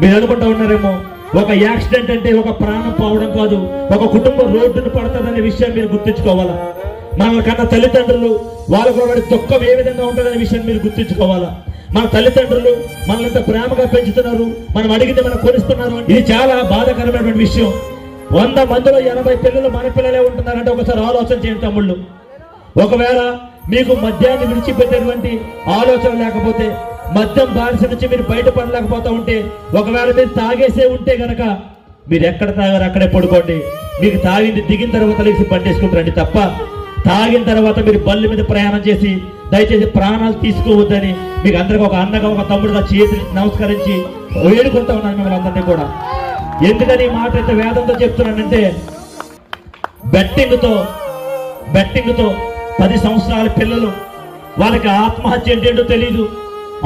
మీరు అనుకుంటా ఉన్నారేమో? ఒక యాక్సిడెంట్ అంటే ఒక ప్రాణం పోవడం కాదు. ఒక కుటుంబం రోడ్డును పడుతుందనే విషయం మీరు గుర్తుంచుకోవాలా? మన కన్న తల్లిదండ్రులు వాళ్ళకు వాడి దుఃఖం ఏ విధంగా ఉంటుందనే విషయం మీరు గుర్తుంచుకోవాలా? మన తల్లిదండ్రులు మనల్ని ఎంత ప్రేమగా పెంచుతున్నారు? మనం అడిగితే మనం కొనిస్తున్నారు అంటే ఇది చాలా బాధాకరమైనటువంటి విషయం. వంద మందిలో ఎనభై పిల్లలు మన పిల్లలే ఉంటున్నారంటే ఒకసారి ఆలోచన చేయండి తమ్ముళ్ళు. ఒకవేళ మీకు మద్యాన్ని విడిచిపెట్టేటువంటి ఆలోచన లేకపోతే మద్యం బానిస నుంచి మీరు బయటపడలేకపోతా ఉంటే ఒకవేళ మీరు తాగేసే ఉంటే గనక మీరు ఎక్కడ తాగారు అక్కడే పడుకోండి. మీకు తాగింది దిగిన తర్వాత లేచి బండేసుకుంటారండి తప్ప తాగిన తర్వాత మీరు బళ్ళు మీద ప్రయాణం చేసి దయచేసి ప్రాణాలు తీసుకోవద్దని మీకు అందరికి ఒక అన్నగా ఒక తమ్ముడుగా చేతులు నమస్కరించి వేడుకుంటా ఉన్నాను మిమ్మల్ని అందరినీ కూడా. ఎందుకని ఈ మాట అయితే వేదంతో చెప్తున్నానంటే బెట్టింగ్తో బెట్టింగ్తో పది సంవత్సరాల పిల్లలు వాళ్ళకి ఆత్మహత్య ఏంటో తెలియదు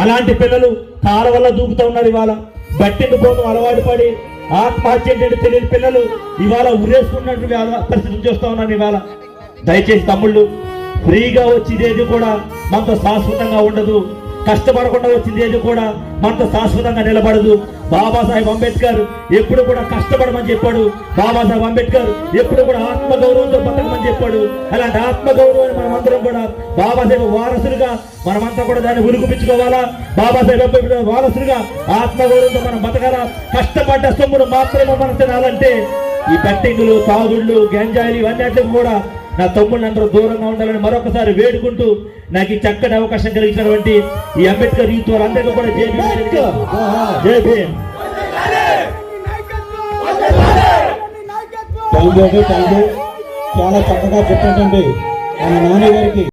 అలాంటి పిల్లలు కాల వల్ల దూకుతూ ఉన్నారు ఇవాళ. బెట్టింగ్ పోవడం అలవాటు పడి ఆత్మహత్య ఏంటంటే తెలియని పిల్లలు ఇవాళ ఉరేసుకున్నట్టు ఇవాళ చూస్తూ ఉన్నాను ఇవాళ. దయచేసి తమ్ముళ్ళు ఫ్రీగా వచ్చింది కూడా మనతో శాశ్వతంగా ఉండదు. కష్టపడకుండా వచ్చింది ఏది కూడా మనతో శాశ్వతంగా నిలబడదు. బాబాసాహెబ్ అంబేద్కర్ ఎప్పుడు కూడా కష్టపడమని చెప్పాడు. బాబాసాహెబ్ అంబేద్కర్ ఎప్పుడు కూడా ఆత్మగౌరవంతో బతకమని చెప్పాడు. అలాంటి ఆత్మగౌరవాన్ని మనం అందరం కూడా బాబాసాహెబ్ వారసులుగా మనమంతా కూడా దాన్ని ఉరుకుపించుకోవాలా? బాబాసాహెబ్ అంబేద్కర్ వారసులుగా ఆత్మగౌరవంతో మనం బతకాలా? కష్టపడ్డ సొమ్మును మాత్రమే మనం తినాలంటే ఈ బెట్టింగులు తాగుళ్ళు గంజాయిలు ఇవన్నీ కూడా నా తమ్ముడిని అందరూ దూరంగా ఉండాలని మరొకసారి వేడుకుంటూ నాకు ఈ చక్కటి అవకాశం కలిగించినటువంటి ఈ అంబేద్కర్ యూత్ వాళ్ళందరికీ కూడా జై భీమ్. జై చాలా చక్కగా చెప్పండి మన నాన్నగారికి